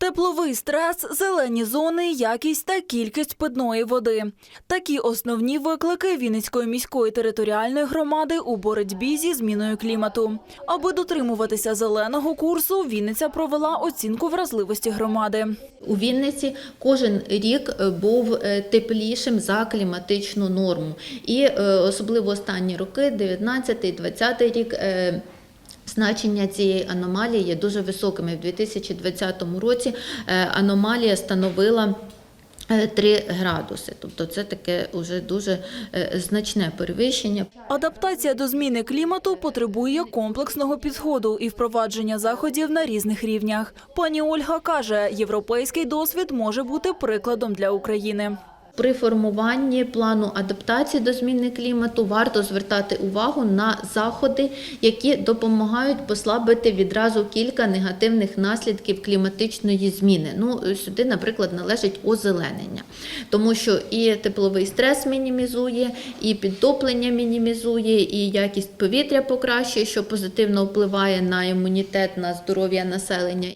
Тепловий стрес, зелені зони, якість та кількість питної води. Такі основні виклики Вінницької міської територіальної громади у боротьбі зі зміною клімату. Аби дотримуватися зеленого курсу, Вінниця провела оцінку вразливості громади. У Вінниці кожен рік е, був е, теплішим за кліматичну норму. І е, особливо останні роки, 19-20 рік. Е, Значення цієї аномалії є дуже високими. В 2020 році е, аномалія становила е, 3 градуси. Тобто це таке вже дуже е, значне перевищення. Адаптація до зміни клімату потребує комплексного підходу і впровадження заходів на різних рівнях. Пані Ольга каже, європейський досвід може бути прикладом для України. При формуванні плану адаптації до зміни клімату варто звертати увагу на заходи, які допомагають послабити відразу кілька негативних наслідків кліматичної зміни. Ну сюди, наприклад, належить озеленення, тому що і тепловий стрес мінімізує, і підтоплення мінімізує, і якість повітря покращує, що позитивно впливає на імунітет, на здоров'я населення.